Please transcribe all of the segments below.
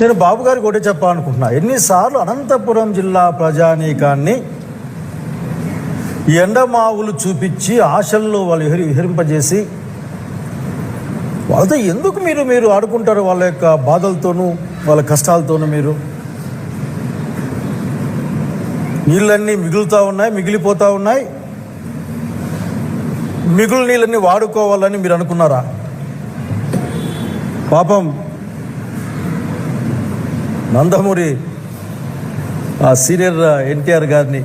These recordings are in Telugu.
నేను బాబు గారికి ఒకటే చెప్పాలనుకుంటున్నా. ఎన్నిసార్లు అనంతపురం జిల్లా ప్రజానీకాన్ని ఎండమావులు చూపించి ఆశల్లో వాళ్ళు విహరి విహరింపజేసి వాళ్ళతో ఎందుకు మీరు మీరు ఆడుకుంటారు వాళ్ళ యొక్క బాధలతోనూ వాళ్ళ కష్టాలతోనూ మీరు? నీళ్ళన్నీ మిగులుతూ ఉన్నాయి మిగిలిపోతూ ఉన్నాయి. మిగులు నీళ్ళన్నీ వాడుకోవాలని మీరు అనుకున్నారా? పాపం నందమూరి ఆ సీనియర్ ఎన్టీఆర్ గారిని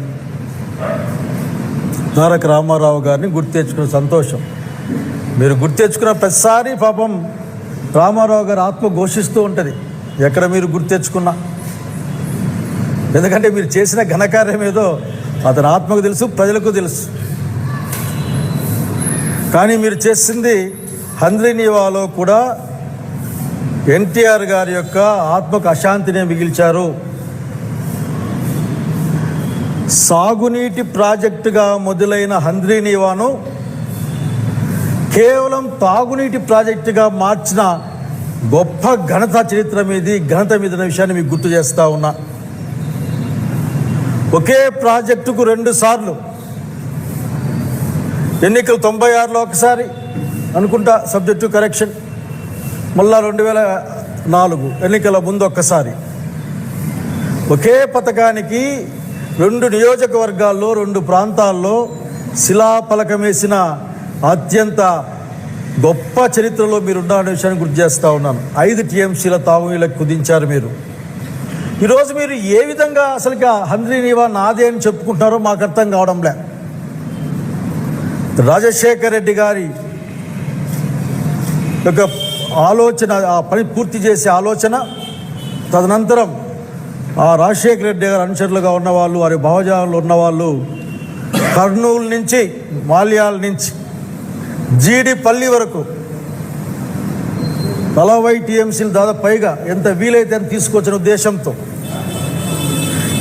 తారక రామారావు గారిని గుర్తు తెచ్చుకున్న సంతోషం. మీరు గుర్తు తెచ్చుకున్న ప్రతిసారి పాపం రామారావు గారి ఆత్మ ఘోషిస్తూ ఉంటుంది. ఎక్కడ మీరు గుర్తు తెచ్చుకున్నా? ఎందుకంటే మీరు చేసిన ఘనకార్యం ఏదో అతని ఆత్మకు తెలుసు ప్రజలకు తెలుసు. కానీ మీరు చేసింది హంద్రీనివాలో కూడా ఎన్టీఆర్ గారి యొక్క ఆత్మకు అశాంతినే మిగిల్చారు. సాగునీటి ప్రాజెక్టుగా మొదలైన హంద్రీనివాను కేవలం తాగునీటి ప్రాజెక్టుగా మార్చిన గొప్ప ఘనత చరిత్ర మీది ఘనత మీద విషయాన్ని మీకు గుర్తు చేస్తా ఉన్నా. ఒకే ప్రాజెక్టుకు రెండు సార్లు ఎన్నికలు తొంభై ఆరులో ఒకసారి అనుకుంటా సబ్జెక్టు కరెక్షన్. మళ్ళా రెండు వేల నాలుగు ఎన్నికల ముందు ఒక్కసారి. ఒకే పథకానికి రెండు నియోజకవర్గాల్లో రెండు ప్రాంతాల్లో శిలాఫలకమేసిన అత్యంత గొప్ప చరిత్రలో మీరు ఉన్నారనే విషయాన్ని గుర్తు చేస్తూ ఉన్నాను. ఐదు టీఎంసీల తాగునీళ్ళకు కుదించారు మీరు. ఈరోజు మీరు ఏ విధంగా అసలు హంద్రీ నీవా నాదే అని చెప్పుకుంటున్నారో మాకు అర్థం కావడంలే. రాజశేఖర్ రెడ్డి గారి యొక్క ఆలోచన ఆ పని పూర్తి చేసే ఆలోచన. తదనంతరం ఆ రాజశేఖర రెడ్డి గారి అనుచరులుగా ఉన్నవాళ్ళు వారి భావజాలు ఉన్నవాళ్ళు కర్నూలు నుంచి మాల్యాల నుంచి జీడిపల్లి వరకు నలభై టీఎంసీలు దాదాపు పైగా ఎంత వీలైతే అని తీసుకొచ్చిన ఉద్దేశంతో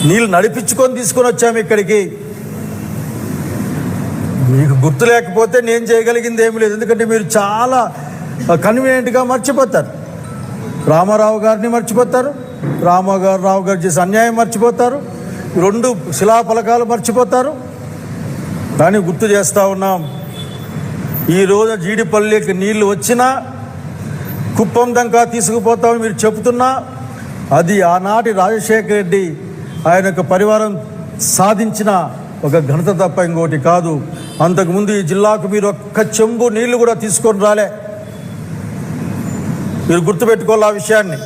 నీళ్ళు నడిపించుకొని తీసుకొని వచ్చాము ఇక్కడికి. మీకు గుర్తు లేకపోతే నేను చేయగలిగింది ఏమి లేదు. ఎందుకంటే మీరు చాలా కన్వీనియంట్గా మర్చిపోతారు. రామారావు గారిని మర్చిపోతారు. రామగారు రావు గారు చేసే అన్యాయం మర్చిపోతారు. రెండు శిలాఫలకాలు మర్చిపోతారు. కానీ గుర్తు చేస్తూ ఉన్నాం. ఈ రోజు జీడిపల్లికి నీళ్ళు వచ్చినా కుప్పం దంకా తీసుకుపోతామని మీరు చెబుతున్నా అది ఆనాటి రాజశేఖర రెడ్డి ఆయన యొక్క పరివారం సాధించిన ఒక ఘనత తప్ప ఇంకోటి కాదు. అంతకుముందు ఈ జిల్లాకు మీరు ఒక్క చెంబు నీళ్ళు కూడా తీసుకొని రాలే. మీరు గుర్తుపెట్టుకోవాలి ఆ విషయాన్ని.